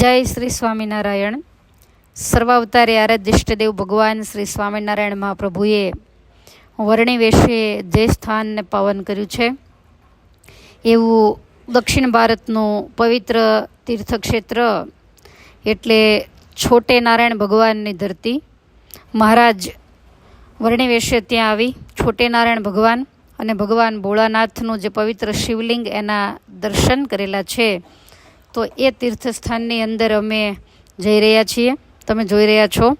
જય શ્રી સ્વામિનારાયણ. સર્વાવતારે આરાધ્ય ઇષ્ટદેવ ભગવાન શ્રી સ્વામિનારાયણ મહાપ્રભુએ વર્ણી વેશે જે સ્થાનને પાવન કર્યું છે, એવું દક્ષિણ ભારતનું પવિત્ર તીર્થક્ષેત્ર એટલે છોટે નારાયણ ભગવાનની ધરતી. મહારાજ વર્ણી વેશે ત્યાં આવી, છોટે નારાયણ ભગવાન અને ભગવાન ભોળાનાથનું જે પવિત્ર શિવલિંગ એના દર્શન કરેલા છે તો એ તીર્થસ્થાનની અંદર અમે જઈ રહ્યા છીએ. તમે જોઈ રહ્યા છો.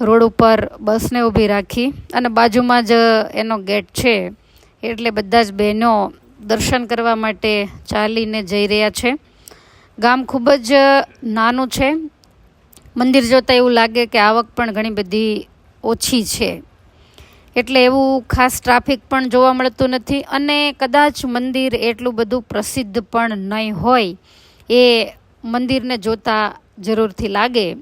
રોડ ઉપર બસને ઊભી રાખી અને બાજુમાં જ એનો ગેટ છે. એટલે બધા જ બહેનો દર્શન કરવા માટે ચાલીને જઈ રહ્યા છે. ગામ ખૂબ જ નાનું છે. મંદિર જોતાં એવું લાગે કે આવક પણ ઘણી બધી ઓછી છે. એટલે એવું ખાસ ટ્રાફિક પણ જોવા મળતું નથી અને કદાચ મંદિર એટલું બધું પ્રસિદ્ધ પણ નહીં હોય. એ મંદિરને જોતા જરૂરથી લાગે,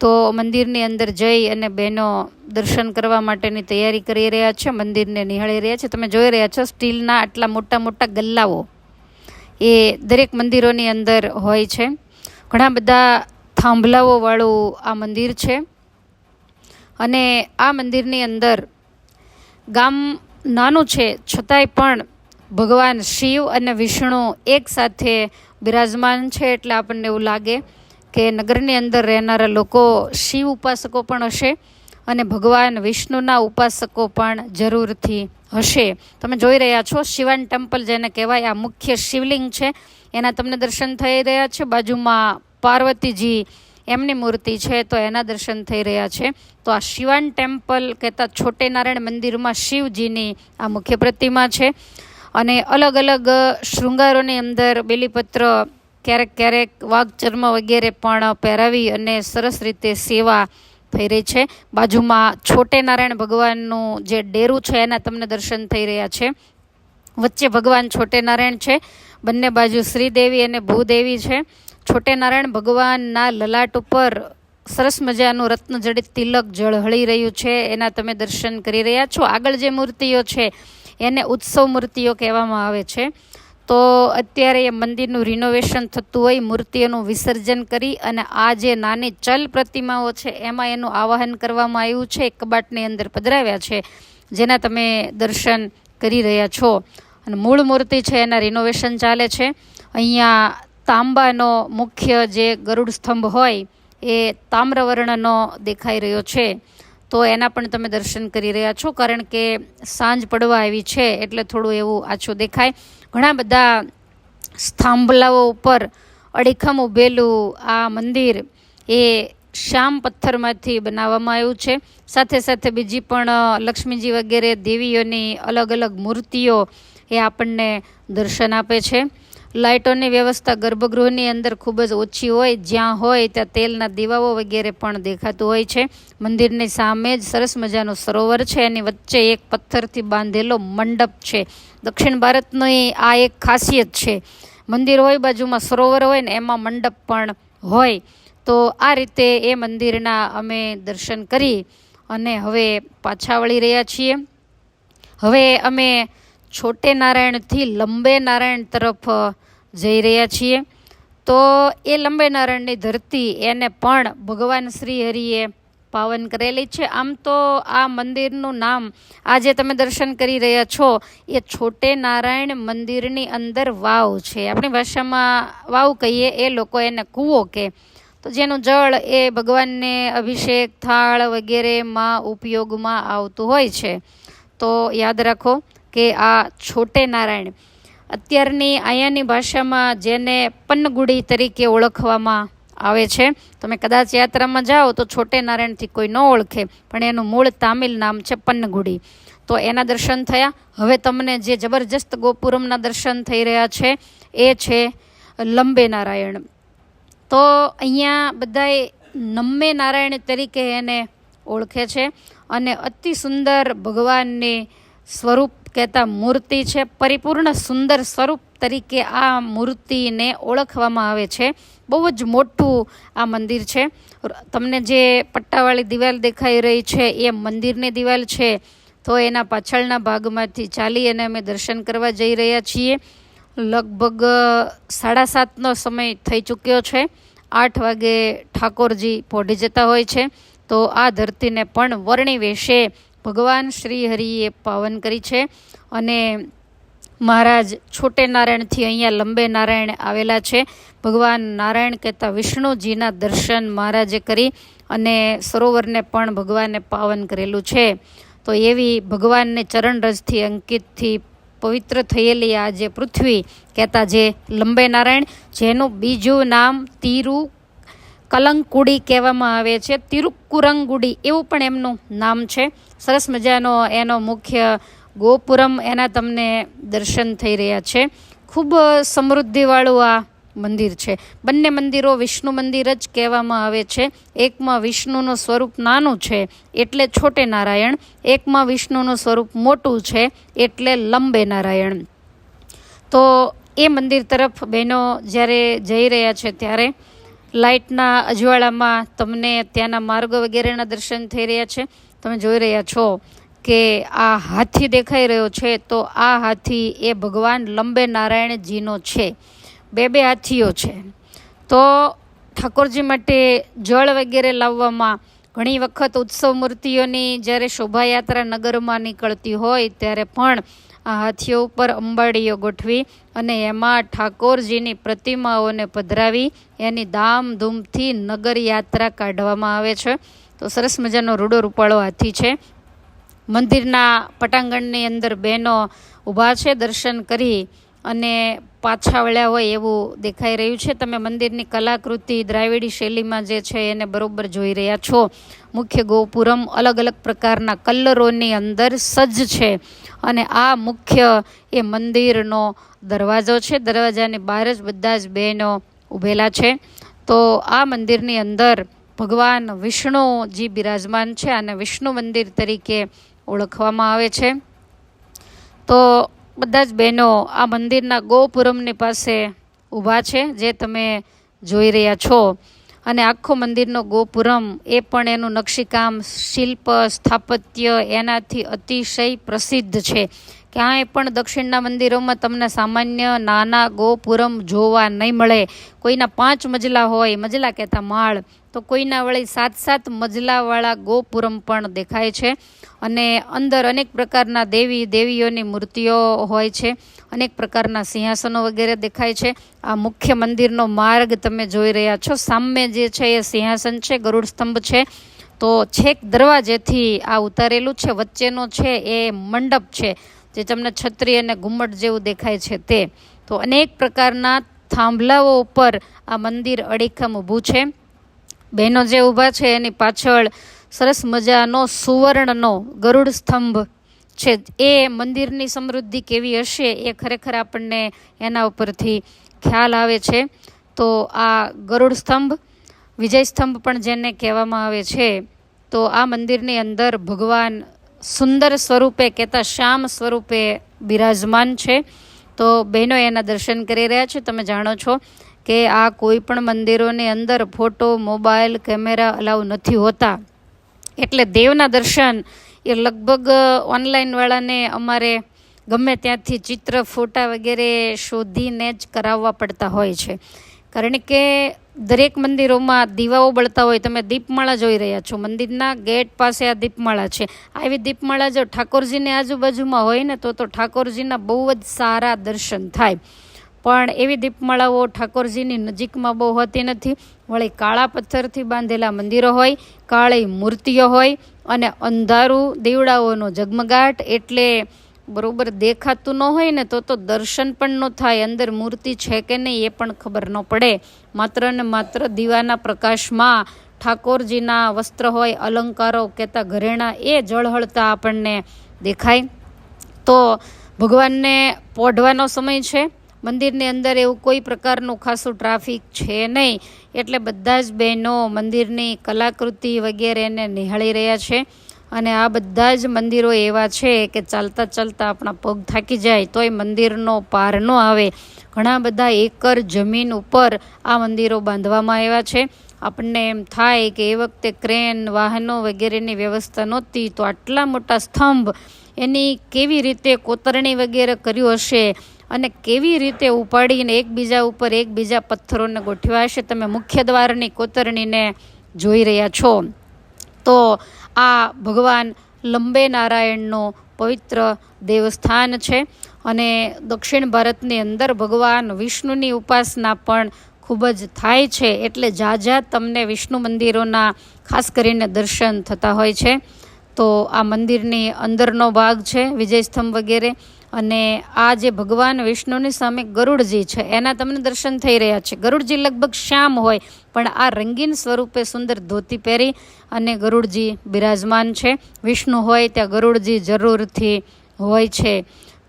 તો મંદિરની અંદર જઈ અને બહેનો દર્શન કરવા માટેની તૈયારી કરી રહ્યા છે, મંદિરને નિહાળી રહ્યા છે. તમે જોઈ રહ્યા છો, સ્ટીલના આટલા મોટા મોટા ગલ્લાઓ એ દરેક મંદિરોની અંદર હોય છે. ઘણા બધા થાંભલાઓવાળું આ મંદિર છે. અને આ મંદિરની અંદર ગામ નાનું છે, છતાંય પણ ભગવાન શિવ અને વિષ્ણુ એક સાથે બિરાજમાન છે એટલે આપણને એવું લાગે કે નગરની અંદર રહેનારા લોકો શિવ ઉપાસકો પણ હશે અને ભગવાન વિષ્ણુના ઉપાસકો પણ જરૂરથી હશે. તમે જોઈ રહ્યા છો શિવાન ટેમ્પલ જેને કહેવાય, આ મુખ્ય શિવલિંગ છે. એના તમને દર્શન થઈ રહ્યા છે. બાજુમાં પાર્વતીજી એમની મૂર્તિ છે તો એના દર્શન થઈ રહ્યા છે. તો આ શિવાન ટેમ્પલ કહેતા છોટે નારાયણ મંદિરમાં શિવજીની આ મુખ્ય પ્રતિમા છે. અને અલગ અલગ શૃંગારોની અંદર બેલીપત્ર ક્યારેક ક્યારેક વાઘ ચર્મ વગેરે પણ પહેરાવી અને સરસ રીતે સેવા થઈ રહી છે. બાજુમાં છોટે નારાયણ ભગવાનનું જે ડેરું છે, એના તમને દર્શન થઈ રહ્યા છે. વચ્ચે ભગવાન છોટે નારાયણ છે, બંને બાજુ શ્રીદેવી અને ભૂદેવી છે. છોટે નારાયણ ભગવાનના લલાટ ઉપર સરસ મજાનું રત્નજડિત તિલક ઝળહળી રહ્યું છે. એના તમે દર્શન કરી રહ્યા છો. આગળ જે મૂર્તિઓ છે એને ઉત્સવ મૂર્તિઓ કહેવામાં આવે છે. તો અત્યારે એ મંદિરનું રિનોવેશન થતું હોય, મૂર્તિઓનું વિસર્જન કરી અને આ જે નાની ચલ પ્રતિમાઓ છે, એમાં એનું આવાહન કરવામાં આવ્યું છે કબાટની અંદર પધરાવ્યા છે, જેના તમે દર્શન કરી રહ્યા છો. અને મૂળ મૂર્તિ છે, એના રિનોવેશન ચાલે છે. અહીંયા તાંબાનો મુખ્ય જે ગરુડ સ્તંભ હોય, એ તામ્રવર્ણનો દેખાઈ રહ્યો છે. તો એના પણ તમે દર્શન કરી રહ્યા છો, કારણ કે સાંજ પડવા આવી છે એટલે થોડું એવું આછું દેખાય. ઘણા બધા સ્થાંભલાઓ ઉપર અડીખમ ઉભેલું આ મંદિર એ શ્યામ પથ્થરમાંથી બનાવવામાં આવ્યું છે. સાથે સાથે બીજી પણ લક્ષ્મીજી વગેરે દેવીઓની અલગ અલગ મૂર્તિઓ એ આપણને દર્શન આપે છે. લાઇટોની વ્યવસ્થા ગર્ભગૃહની અંદર ખૂબ જ ઓછી હોય, જ્યાં હોય ત્યાં તેલના દીવાઓ વગેરે પણ દેખાતું હોય છે. મંદિરની સામે જ સરસ મજાનું સરોવર છે, એની વચ્ચે એક પથ્થરથી બાંધેલો મંડપ છે. દક્ષિણ ભારતની આ એક ખાસિયત છે. મંદિર હોય, બાજુમાં સરોવર હોય ને એમાં મંડપ પણ હોય. તો આ રીતે એ મંદિરના અમે દર્શન કરી અને હવે પાછા વળી રહ્યા છીએ. હવે અમે છોટે નારાયણથી લંબે નારાયણ તરફ જઈ રહ્યા છીએ. તો એ લંબે નારાયણની ધરતી એને પણ ભગવાન શ્રી હરિએ પાવન કરેલી છે. આમ તો આ મંદિરનું નામ આજે તમે દર્શન કરી રહ્યા છો, એ છોટે નારાયણ મંદિરની અંદર વાવ છે. આપણી ભાષામાં વાવ કહીએ એ લોકો એને કૂવો કે. તો જેનું જળ એ ભગવાનને અભિષેક, થાળ વગેરેમાં ઉપયોગમાં આવતું હોય છે. તો યાદ રાખો કે આ છોટે નારાયણ. અત્યારની અહીંયાની ભાષામાં જેને પન્નગુડી તરીકે ઓળખવામાં આવે છે, તમે કદાચ યાત્રામાં જાઓ તો છોટે નારાયણથી કોઈ ન ઓળખે, પણ એનું મૂળ તામિલ નામ છે પન્નગુડી તો એના દર્શન થયા. હવે તમને જે જબરજસ્ત ગોપુરમના દર્શન થઈ રહ્યા છે, એ છે લંબે નારાયણ. તો અહીંયા બધાએ નમ્મે નારાયણ તરીકે એને ઓળખે છે અને અતિ સુંદર ભગવાનની સ્વરૂપ કહેતા મૂર્તિ છે, પરિપૂર્ણ સુંદર સ્વરૂપ તરીકે આ મૂર્તિને ઓળખવામાં આવે છે. બહુ જ મોટું આ મંદિર છે. તમને જે પટ્ટાવાળી દિવાલ દેખાઈ રહી છે, એ મંદિરની દિવાલ છે. તો એના પાછળના ભાગમાંથી ચાલી અને અમે દર્શન કરવા જઈ રહ્યા છીએ. લગભગ સાડા સાતનો સમય થઈ ચૂક્યો છે. આઠ વાગે ઠાકોરજી પોઢી જતા હોય છે. તો આ ધરતીને પણ વર્ણી વેશે ભગવાન શ્રી હરિએ પાવન કરી છે અને મહારાજ છોટે નારાયણથી અહીંયા લંબે નારાયણ આવેલા છે. ભગવાન નારાયણ કહેતા વિષ્ણુજીના દર્શન મહારાજે કરી અને સરોવરને પણ ભગવાને પાવન કરેલું છે. તો એવી ભગવાનને ચરણરજથી અંકિતથી પવિત્ર થયેલી આ જે પૃથ્વી કહેતા જે લંબે નારાયણ, જેનું બીજું નામ તિરુ કલંકુડી કહેવામાં આવે છે. તિરુકુરંગુડી એવું પણ એમનું નામ છે. સરસ મજાનો એનો મુખ્ય ગોપુરમ એના તમને દર્શન થઈ રહ્યા છે. ખૂબ સમૃદ્ધિવાળું આ મંદિર છે. બંને મંદિરો વિષ્ણુ મંદિર જ કહેવામાં આવે છે. એકમાં વિષ્ણુનું સ્વરૂપ નાનું છે એટલે છોટે નારાયણ. એકમાં વિષ્ણુનું સ્વરૂપ મોટું છે એટલે લંબે નારાયણ. તો એ મંદિર તરફ બહેનો જ્યારે જઈ રહ્યા છે ત્યારે લાઇટના અજવાળામાં તમને ત્યાંના માર્ગો વગેરેના દર્શન થઈ રહ્યા છે. તમે જોઈ રહ્યા છો કે આ હાથી દેખાઈ રહ્યો છે તો આ હાથી એ ભગવાન લંબે નારાયણજીનો છે. બે બે હાથીઓ છે. તો ઠાકોરજી માટે જળ વગેરે લાવવામાં ઘણી વખત ઉત્સવ મૂર્તિઓની જ્યારે શોભાયાત્રા નગરમાં નીકળતી હોય ત્યારે પણ હાથીઓ ઉપર અંબાડીઓ ગોઠવી અને એમાં ઠાકોરજીની પ્રતિમાઓને પધરાવી એની ધામધૂમથી નગર યાત્રા કાઢવામાં આવે છે. તો સરસ મજાનો રૂડો રૂપાળો હાથી છે. મંદિરના પટાંગણની અંદર બહેનો ઊભા છે દર્શન કરી અને પાછા વળ્યા હોય એવું દેખાઈ રહ્યું છે. તમે મંદિરની કલાકૃતિ દ્રાવિડી શૈલીમાં જે છે એને બરોબર જોઈ રહ્યા છો. મુખ્ય ગોપુરમ અલગ અલગ પ્રકારના કલરોની અંદર સજ્જ છે. અને આ મુખ્ય એ મંદિરનો દરવાજો છે. દરવાજાની બહાર જ બધા જ બહેનો ઊભેલા છે. તો આ મંદિરની અંદર ભગવાન વિષ્ણુજી બિરાજમાન છે અને વિષ્ણુ મંદિર તરીકે ઓળખવામાં આવે છે. તો બધા જ બહેનો આ મંદિરના ગોપુરમની પાસે ઊભા છે, જે તમે જોઈ રહ્યા છો. અને આખો મંદિરનો ગોપુરમ એ પણ એનું નકશીકામ શિલ્પ સ્થાપત્ય એનાથી અતિશય પ્રસિદ્ધ છે. ક્યાંય પણ દક્ષિણના મંદિરોમાં તમને સામાન્ય નાના ગોપુરમ જોવા નહીં મળે. કોઈના પાંચ મજલા હોય, મજલા કહેતા માળ, તો કોઈના વળી સાત સાત મજલાવાળા ગોપુરમ પણ દેખાય છે. અને અંદર અનેક પ્રકારના દેવી દેવીઓની મૂર્તિઓ હોય છે, અનેક પ્રકારના સિંહાસનો વગેરે દેખાય છે. આ મુખ્ય મંદિરનો માર્ગ તમે જોઈ રહ્યા છો. સામે જે છે એ સિંહાસન છે, ગરુડ સ્તંભ છે. તો છેક દરવાજેથી આ ઉતારેલું છે, વચ્ચેનો છે એ મંડપ છે. જે તમને છત્રી અને ઘુમ્મટ જેવું દેખાય છે તે. તો અનેક પ્રકારના થાંભલાઓ ઉપર આ મંદિર અડીખમ ઊભું છે. બહેનો જે ઊભા છે એની પાછળ સરસ મજાનો સુવર્ણનો ગરુડ સ્તંભ છે. એ મંદિરની સમૃદ્ધિ કેવી હશે એ ખરેખર આપણને એના ઉપરથી ખ્યાલ આવે છે. તો આ ગરુડ સ્તંભ, વિજય સ્તંભ પણ જેને કહેવામાં આવે છે, તો આ મંદિરની અંદર ભગવાન સુંદર સ્વરૂપે કહેતા શ્યામ સ્વરૂપે બિરાજમાન છે. તો બહેનો એના દર્શન કરી રહ્યા છે. તમે જાણો છો કે આ કોઈ પણ મંદિરોની અંદર ફોટો, મોબાઈલ, કેમેરા અલાઉ નથી હોતા. એટલે દેવના દર્શન એ લગભગ ઓનલાઈનવાળાને અમારે ગમે ત્યાંથી ચિત્ર, ફોટા વગેરે શોધીને જ કરાવવા પડતા હોય છે. કારણ કે દરેક મંદિરોમાં દીવાઓ બળતા હોય, તમે દીપમાળા જોઈ રહ્યા છો. મંદિરના ગેટ પાસે આ દીપમાળા છે. આવી દીપમાળા જો ઠાકોરજીની આજુબાજુમાં હોય ને, તો તો ઠાકોરજીના બહુ જ સારા દર્શન થાય. પણ એવી દીપમાળાઓ ઠાકોરજીની નજીકમાં બહુ હોતી નથી. વળી કાળા પથ્થરથી બાંધેલા મંદિરો હોય, કાળી મૂર્તિઓ હોય અને અંધારું દીવડાઓનો ઝગમગાટ એટલે બરોબર દેખાતું ન હોય ને, તો તો દર્શન પણ ન થાય. અંદર મૂર્તિ છે કે નહીં એ પણ ખબર ન પડે. માત્ર ને માત્ર દીવાના પ્રકાશમાં ઠાકોરજીના વસ્ત્ર હોય, અલંકારો કહેતા ઘરેણા એ જળહળતા આપણને દેખાય. તો ભગવાનને પોઢવાનો સમય છે. મંદિરની અંદર એવું કોઈ પ્રકારનું ખાસું ટ્રાફિક છે નહીં. એટલે બધા જ બહેનો મંદિરની કલાકૃતિ વગેરેને નિહાળી રહ્યા છે. અને આ બધા જ મંદિરો એવા છે કે ચાલતા ચાલતા આપણા પગ થાકી જાય, તોય મંદિરનો પાર ન આવે. ઘણા બધા એકર જમીન ઉપર આ મંદિરો બાંધવામાં આવ્યા છે. આપણને એમ થાય કે એ વખતે ક્રેન, વાહનો વગેરેની વ્યવસ્થા નહોતી, તો આટલા મોટા સ્તંભ એની કેવી રીતે કોતરણી વગેરે કર્યું હશે અને કેવી રીતે ઉપાડીને એકબીજા ઉપર એકબીજા પથ્થરોને ગોઠવ્યા હશે, તમે મુખ્ય દ્વારની કોતરણીને જોઈ રહ્યા છો. તો આ ભગવાન લંબે નારાયણનો પવિત્ર દેવસ્થાન છે અને દક્ષિણ ભારતની અંદર ભગવાન વિષ્ણુની ઉપાસના પણ ખૂબ જ થાય છે એટલે ઝાઝા તમને વિષ્ણુ મંદિરોના ખાસ કરીને દર્શન થતા હોય છે, તો આ મંદિરની અંદરનો ભાગ છે, વિજયસ્તંભ વગેરે. અને આ જે ભગવાન વિષ્ણુની સામે ગરુડજી છે, એના તમને દર્શન થઈ રહ્યા છે. ગરુડજી લગભગ શ્યામ હોય, પણ આ રંગીન સ્વરૂપે સુંદર ધોતી પહેરી અને ગરુડજી બિરાજમાન છે. વિષ્ણુ હોય ત્યાં ગરુડજી જરૂરથી હોય છે.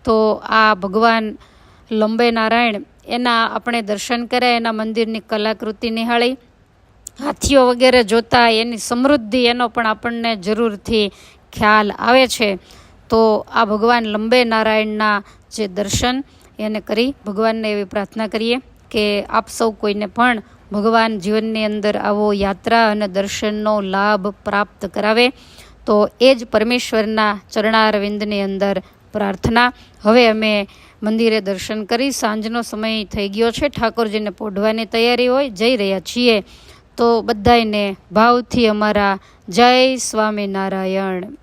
તો આ ભગવાન લંબે નારાયણ, એના આપણે દર્શન કર્યા, એના મંદિરની કલાકૃતિ નિહાળી. હાથીઓ વગેરે જોતા એની સમૃદ્ધિ એનો પણ આપણને જરૂરથી ખ્યાલ આવે છે. તો આ ભગવાન લંબે નારાયણના જે દર્શન, એને કરી ભગવાનને એવી પ્રાર્થના કરીએ કે આપ સૌ કોઈને પણ ભગવાન જીવનની અંદર આવો યાત્રા અને દર્શનનો લાભ પ્રાપ્ત કરાવે. તો એ જ પરમેશ્વરના ચરણારવિંદની અંદર પ્રાર્થના. હવે અમે મંદિરે દર્શન કરી સાંજનો સમય થઈ ગયો છે. ઠાકોરજીને પોઢવાની તૈયારી હોય, જઈ રહ્યા છીએ. તો બધાયને ભાવથી અમારા જય સ્વામિનારાયણ.